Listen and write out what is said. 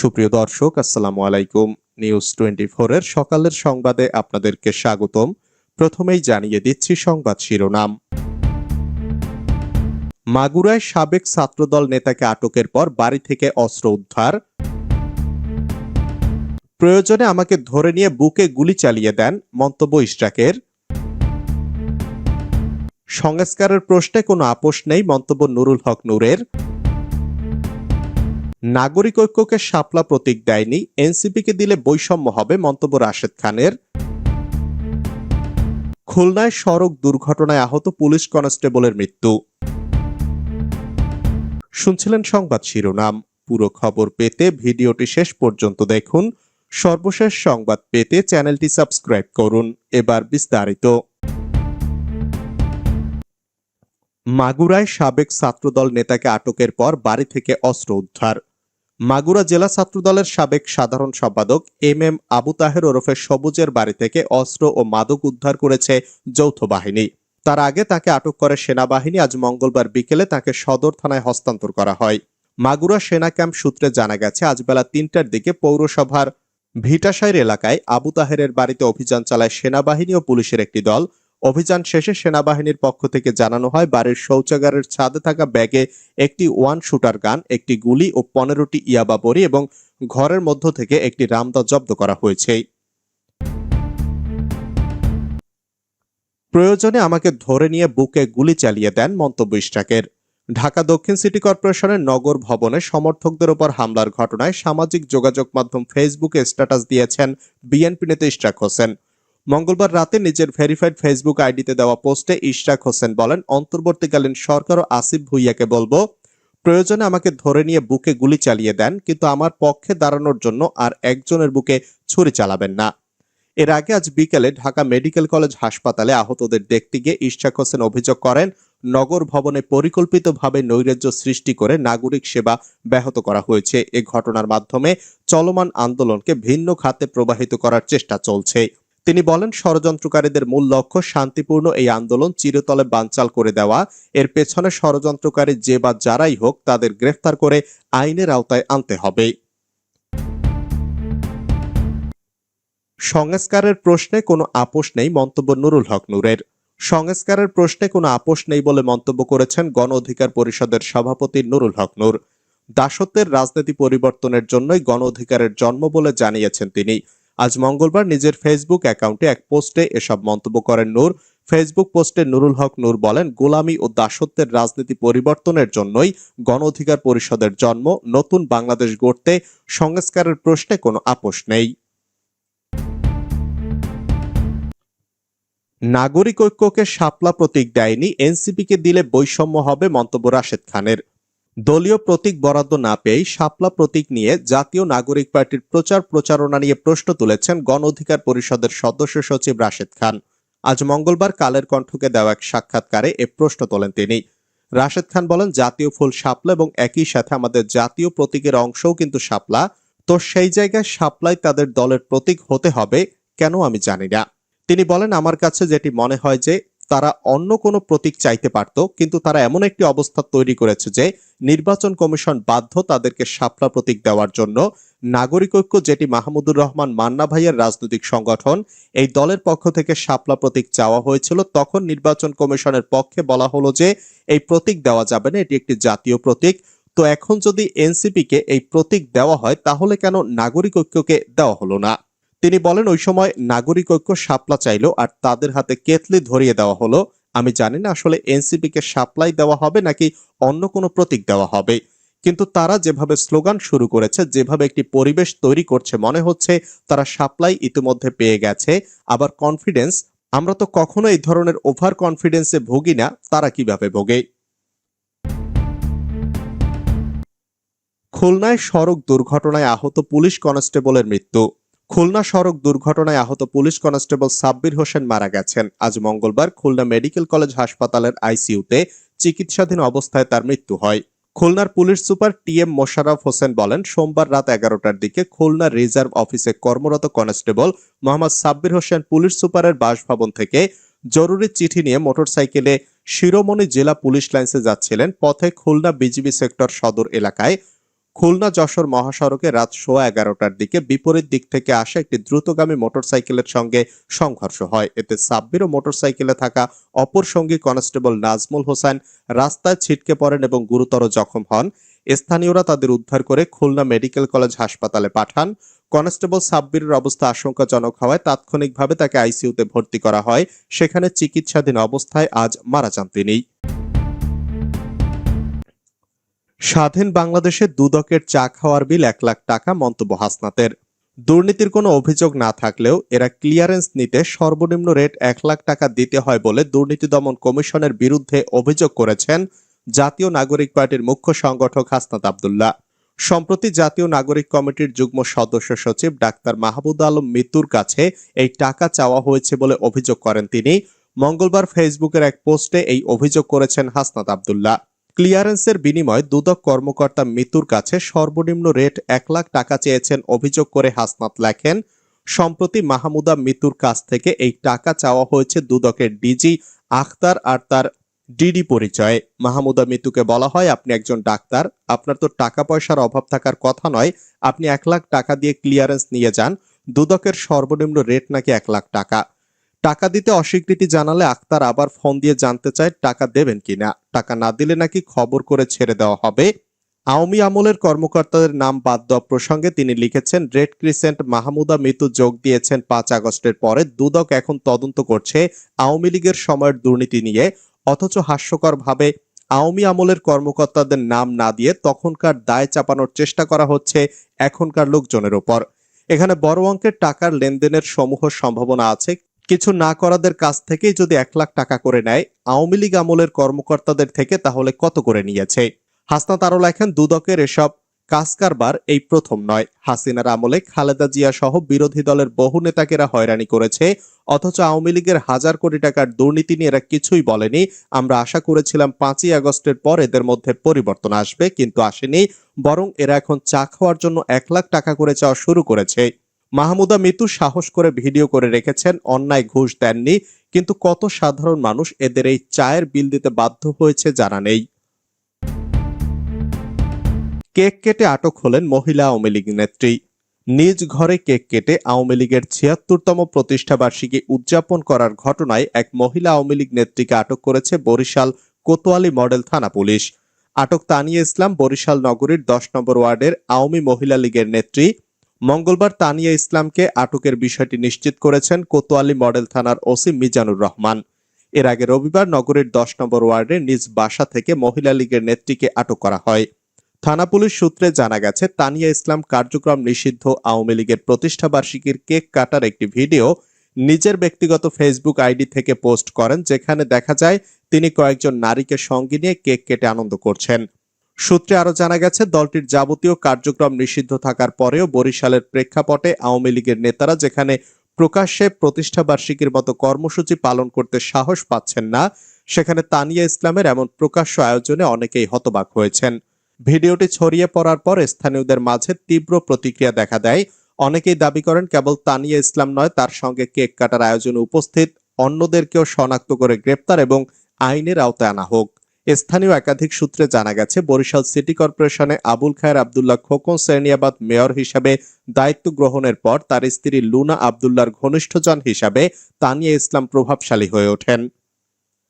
সুপ্রিয় দর্শক, আসসালামু আলাইকুম। নিউজ টোয়েন্টি এর সকালের সংবাদে আপনাদেরকে স্বাগতম। প্রথমেই জানিয়ে দিচ্ছি সংবাদ শিরোনাম। মাগুরায় সাবেক ছাত্রদল নেতাকে আটকের পর বাড়ি থেকে অস্ত্র উদ্ধার। প্রয়োজনে আমাকে ধরে নিয়ে বুকে গুলি চালিয়ে দেন মন্তব্য ইশরাকের। সংস্কারের প্রশ্নে কোনো আপোষ নেই, মন্তব্য নুরুল হক নূরের। নাগরিক ঐক্যকে শাপলা প্রতীক দেয়নি, এনসিপিকে দিলে বৈষম্য হবে, মন্তব্য রাশেদ খানের। খুলনায় সড়ক দুর্ঘটনায় আহত পুলিশ কনস্টেবলের মৃত্যু। শুনছিলেন সংবাদ শিরোনাম। পুরো খবর পেতে ভিডিওটি শেষ পর্যন্ত দেখুন। সর্বশেষ সংবাদ পেতে চ্যানেলটি সাবস্ক্রাইব করুন। এবার বিস্তারিত। মাগুরায় সাবেক ছাত্রদল নেতাকে আটকের পর বাড়ি থেকে অস্ত্র উদ্ধার। মাগুরা জেলা ছাত্রদলের সাবেক সাধারণ সম্পাদক এম এম আবু তাহের ওরফে সবুজের বাড়ি থেকে অস্ত্র ও মাদক উদ্ধার করেছে যৌথ বাহিনী। তার আগে তাকে আটক করে সেনাবাহিনী আজ মঙ্গলবার বিকেলে তাকে সদর থানায় হস্তান্তর করা হয়। মাগুরা সেনা ক্যাম্প সূত্রে জানা গেছে, আজ বেলা তিনটার দিকে পৌরসভার ভিটাসাইর এলাকায় আবু তাহেরের বাড়িতে অভিযান চালায় সেনাবাহিনী ও পুলিশের একটি দল। অভিযান শেষে সেনাবাহিনীর পক্ষ থেকে জানানো হয়, বাড়ির শৌচাগারের ছাদে থাকা ব্যাগে একটি ওয়ান শুটার গান, একটি গুলি ও পনেরোটি ইয়াবা বড়ি এবং ঘরের মধ্য থেকে একটি রামদা জব্দ করা হয়েছে। প্রয়োজনে আমাকে ধরে নিয়ে বুকে গুলি চালিয়ে দেন মন্তব্য ইস্টাকের ঢাকা দক্ষিণ সিটি কর্পোরেশনের নগর ভবনে সমর্থকদের উপর হামলার ঘটনায় সামাজিক যোগাযোগ মাধ্যম ফেসবুকে স্ট্যাটাস দিয়েছেন বিএনপি নেতা ইশরাক হোসেন। মঙ্গলবার রাতে নিজের ভেরিফাইড ফেসবুক আইডিতে দেওয়া পোস্টে ইশরাক হোসেন বলেন, অন্তর্বর্তীকালীন সরকার ও আসিফ ভুইয়াকে বলব, প্রয়োজনে আমাকে ধরে নিয়ে বুকে গুলি চালিয়ে দেন, কিন্তু আমার পক্ষে দাঁড়ানোর জন্য আর একজনের বুকে ছুরি চালাবেন না। এর আগে আজ বিকেলে ঢাকা মেডিকেল কলেজ হাসপাতালে আহতদের দেখতে গিয়ে ইশাক হোসেন অভিযোগ করেন, নগর ভবনে পরিকল্পিতভাবে নৈরাজ্য সৃষ্টি করে নাগরিক সেবা ব্যাহত করা হয়েছে। এ ঘটনার মাধ্যমে চলমান আন্দোলনকে ভিন্ন খাতে প্রবাহিত করার চেষ্টা চলছে। তিনি বলেন, ষড়যন্ত্রকারীদের মূল লক্ষ্য শান্তিপূর্ণ এই আন্দোলন চিরতলে বানচাল করে দেওয়া। এর পেছনে ষড়যন্ত্রকারী যে বা যারাই হোক, তাদের গ্রেফতার করে আইনের আওতায় আনতে হবে। সংস্কারের প্রশ্নে কোনো আপোষ নেই মন্তব্য নুরুল হক নূরের। সংস্কারের প্রশ্নে কোনো আপোষ নেই বলে মন্তব্য করেছেন গণ অধিকার পরিষদের সভাপতি নুরুল হক নূর। দাসত্বের রাজনীতি পরিবর্তনের জন্যই গণ অধিকারের জন্ম বলে জানিয়েছেন তিনি। আজ মঙ্গলবার নিজের ফেসবুক অ্যাকাউন্টে এক পোস্টে এসব মন্তব্য করেন নূর। ফেসবুক পোস্টে নুরুল হক নূর বলেন, গোলামি ও দাসত্বের রাজনীতি পরিবর্তনের জন্যই গণ অধিকার পরিষদের জন্ম, নতুন বাংলাদেশ গড়তে সংস্কারের প্রশ্নে কোনো আপোষ নেই। নাগরিক ঐক্যকে শাপলা প্রতীক দেয়নি, এনসিপিকে দিলে বৈষম্য হবে মন্তব্য রাশেদ খানের। দলীয় প্রতীক বরাদ্দ না পেয়েই শাপলা প্রতীক নিয়ে জাতীয় নাগরিক পার্টির প্রচার প্রচারণা নিয়ে প্রশ্ন তুলেছেন গণ অধিকার পরিষদের সদস্য সচিব রাশেদ খান। আজ মঙ্গলবার কালের কণ্ঠকে দেওয়া এক সাক্ষাৎকারে এ প্রশ্ন তোলেন তিনি। রাশেদ খান বলেন, জাতীয় ফুল শাপলা এবং একই সাথে আমাদের জাতীয় প্রতীকের অংশও কিন্তু শাপলা। তো সেই জায়গায় শাপলাই তাদের দলের প্রতীক হতে হবে কেন আমি জানি না। তিনি বলেন, আমার কাছে যেটি মনে হয় যে তারা অন্য কোনো প্রতীক চাইতে পারত, কিন্তু তারা এমন একটি অবস্থা তৈরি করেছে যে নির্বাচন কমিশন বাধ্য তাদেরকে শাপলা প্রতীক দেওয়ার জন্য নাগরিক ঐক্য, যেটি মাহমুদুর রহমান মান্না ভাইয়ের রাজনৈতিক সংগঠন, এই দলের পক্ষ থেকে শাপলা প্রতীক চাওয়া হয়েছিল। তখন নির্বাচন কমিশনের পক্ষে বলা হলো যে এই প্রতীক দেওয়া যাবে না, এটি একটি জাতীয় প্রতীক। তো এখন যদি এনসিপিকে এই প্রতীক দেওয়া হয়, তাহলে কেন নাগরিক ঐক্যকে দেওয়া হলো না? তিনি বলেন, ওই সময় নাগরিক ঐক্য শাপলা চাইল আর তাদের হাতে কেতলি ধরিয়ে দেওয়া হলো। আমি জানি না আসলে এনসিপি কে সাপ্লাই দেওয়া হবে নাকি অন্য কোনো প্রতীক দেওয়া হবে। কিন্তু তারা যেভাবে স্লোগান শুরু করেছে, যেভাবে একটি পরিবেশ তৈরি করছে, মনে হচ্ছে তারা সাপ্লাই ইতিমধ্যে পেয়ে গেছে। আবার কনফিডেন্স আমরা তো কখনো এই ধরনের ওভার কনফিডেন্সে ভুগি না, তারা কীভাবে ভোগে? খুলনায় সড়ক দুর্ঘটনায় আহত পুলিশ কনস্টেবলের মৃত্যু। খুলনা সড়ক দুর্ঘটনায় আহত পুলিশ কনস্টেবল সাব্বির হোসেন মারা গেছেন। আজ মঙ্গলবার খুলনা মেডিকেল কলেজ হাসপাতালের আইসিইউতে চিকিৎসাধীন অবস্থায় তার মৃত্যু হয়। খুলনার police super T M Mosharraf Hossain বলেন, সোমবার রাত এগারোটার দিকে খুলনা রিজার্ভ অফিসে কর্মরত কনস্টেবল মোহাম্মদ সাব্বির হোসেন পুলিশ সুপারের বাসভবন থেকে জরুরি চিঠি নিয়ে মোটরসাইকেলে শিরোমণি জেলা পুলিশ লাইন্সে যাচ্ছিলেন। পথে খুলনা বিজিবি সেক্টর সদর এলাকায় খুলনা যশোর মহাসড়কে রাত সোয়া এগারোটার দিকে বিপরীত দিক থেকে আসা একটি দ্রুতগামী মোটরসাইকেলের সঙ্গে সংঘর্ষ হয়। এতে সাব্বির ও মোটরসাইকেলে থাকা অপর সঙ্গী কনস্টেবল নাজমুল হোসেন রাস্তায় ছিটকে পড়েন এবং গুরুতর জখম হন। স্থানীয়রা তাদের উদ্ধার করে খুলনা মেডিকেল কলেজ হাসপাতালে পাঠান। কনস্টেবল সাব্বিরের অবস্থা আশঙ্কাজনক হওয়ায় তাৎক্ষণিকভাবে তাকে আইসিইউতে ভর্তি করা হয়। সেখানে চিকিৎসাধীন অবস্থায় আজ মারা যান তিনি স্বাধীন বাংলাদেশে দুদকের চা খাওয়ার বিল এক লাখ টাকা মন্তব্য হাসনাতের। দুর্নীতির কোনো অভিযোগ না থাকলেও এরা ক্লিয়ারেন্স নিতে সর্বনিম্ন রেট এক লাখ টাকা দিতে হয় বলে দুর্নীতি দমন কমিশনের বিরুদ্ধে অভিযোগ করেছেন জাতীয় নাগরিক পার্টির মুখ্য সংগঠক হাসনাত আবদুল্লাহ। সম্প্রতি জাতীয় নাগরিক কমিটির যুগ্ম সদস্য সচিব ডাক্তার মাহবুদ আলম মিতুর কাছে এই টাকা চাওয়া হয়েছে বলে অভিযোগ করেন তিনি। মঙ্গলবার ফেসবুকের এক পোস্টে এই অভিযোগ করেছেন হাসনাত আবদুল্লাহ। ক্লিয়ারেন্সের বিনিময়ে দুদক কর্মকর্তা মিতুর কাছে সর্বনিম্ন রেট এক লাখ টাকা চেয়েছেন অভিযোগ করে হাসনাত লেখেন, সম্প্রতি মাহমুদা মিতুর কাছ থেকে এই টাকা চাওয়া হয়েছে দুদকের ডিজি আখতার আর তার ডিডি পরিচয়ে। মাহমুদা মিতুকে বলা হয়, আপনি একজন ডাক্তার, আপনার তো টাকা পয়সার অভাব থাকার কথা নয়, আপনি এক লাখ টাকা দিয়ে ক্লিয়ারেন্স নিয়ে যান, দুদকের সর্বনিম্ন রেট নাকি এক লাখ টাকা। টাকা দিতে অস্বীকৃতি জানালে আক্তার আবার ফোন দিয়ে জানতে চায় টাকা দেবেন কিনা। টাকা না দিলে নাকি খবর করে ছেড়ে দেওয়া হবে। আওয়ামী আমলের কর্মকর্তাদের নাম বাদ দেওয়া প্রসঙ্গে তিনি লিখেছেন, রেড ক্রিসেন্ট মাহমুদা মিতু যোগ দিয়েছেন পাঁচ আগস্টের পরে। দুদক এখন তদন্ত করছে আওয়ামী লীগের সময়ের দুর্নীতি নিয়ে। অথচ হাস্যকরভাবে আওয়ামী আমলের কর্মকর্তাদের নাম না দিয়ে তখনকার দায় চাপানোর চেষ্টা করা হচ্ছে এখনকার লোকজনের ওপর। এখানে বড় অঙ্কের টাকার লেনদেনের সমূহ সম্ভাবনা আছে। কিছু না করাদের কাছ থেকেই যদি এক লাখ টাকা করে নেয়, আওয়ামী লীগ আমলের কর্মকর্তাদের থেকে তাহলে কত করে নিয়েছে? হাসনাত আরও লেখেন, দুদকের এসব কাজ কারবার এই প্রথম নয়। হাসিনার আমলে খালেদা জিয়া সহ বিরোধী দলের বহু নেতাকেরা হয়রানি করেছে, অথচ আওয়ামী লীগের হাজার কোটি টাকার দুর্নীতি নিয়ে এরা কিছুই বলেনি। আমরা আশা করেছিলাম পাঁচই আগস্টের পর এদের মধ্যে পরিবর্তন আসবে, কিন্তু আসেনি, বরং এরা এখন চা খাওয়ার জন্য এক লাখ টাকা করে চাওয়া শুরু করেছে। মাহমুদা মিতু সাহস করে ভিডিও করে রেখেছেন, অন্যায় ঘুষ দেননি, কিন্তু কত সাধারণ মানুষ এদের এই চায়ের বিল দিতে বাধ্য হয়েছে জানা নেই। কেক কেটে আটক হলেন মহিলা আওয়ামী লীগ নেত্রী। নিজ ঘরে কেক কেটে আওয়ামী লীগের ছিয়াত্তরতম প্রতিষ্ঠাবার্ষিকী উদযাপন করার ঘটনায় এক মহিলা আওয়ামী লীগ নেত্রীকে আটক করেছে বরিশাল কোতোয়ালি মডেল থানা পুলিশ। আটক তানিয়া ইসলাম বরিশাল নগরীর দশ নম্বর ওয়ার্ডের আওয়ামী মহিলা লীগের নেত্রী মঙ্গলবার তানিয়া ইসলামকে আটকের বিষয়টি নিশ্চিত করেছেন কোতোয়ালি মডেল থানার ওসি মিজানুর রহমান। এর আগে রবিবার নগরীর দশ নম্বর ওয়ার্ডে নিজ বাসা থেকে মহিলা লীগের নেত্রীকে আটক করা হয়। থানা পুলিশ সূত্রে জানা গেছে, তানিয়া ইসলাম কার্যক্রম নিষিদ্ধ আওয়ামী লীগের প্রতিষ্ঠা বার্ষিকীর কেক কাটার একটি ভিডিও নিজের ব্যক্তিগত ফেসবুক আইডি থেকে পোস্ট করেন, যেখানে দেখা যায় তিনি কয়েকজন নারীকে সঙ্গে নিয়ে কেক কেটে আনন্দ করছেন। সূত্রে আরও জানা গেছে, দলটির যাবতীয় কার্যক্রম নিষিদ্ধ থাকার পরেও বরিশালের প্রেক্ষাপটে আওয়ামী লীগের নেতারা যেখানে প্রকাশ্যে প্রতিষ্ঠাবার্ষিকীর মতো কর্মসূচি পালন করতে সাহস পাচ্ছেন না, সেখানে তানিয়া ইসলামের এমন প্রকাশ্য আয়োজনে অনেকেই হতবাক হয়েছেন। ভিডিওটি ছড়িয়ে পড়ার পর স্থানীয়দের মাঝে তীব্র প্রতিক্রিয়া দেখা দেয়। অনেকেই দাবি করেন, কেবল তানিয়া ইসলাম নয়, তার সঙ্গে কেক কাটার আয়োজনে উপস্থিত অন্যদেরকেও শনাক্ত করে গ্রেপ্তার এবং আইনের আওতায় আনা হোক। স্থানীয় একাধিক সূত্রে জানা গেছে, বরিশাল সিটি কর্পোরেশনে আবুল খায়ের আবদুল্লাহ খোকন শ্রেণিয়াবাদ মেয়র হিসাবে দায়িত্ব গ্রহণের পর তার স্ত্রী লুনা আবদুল্লার ঘনিষ্ঠজন হিসাবে তানিয়া ইসলাম প্রভাবশালী হয়ে ওঠেন।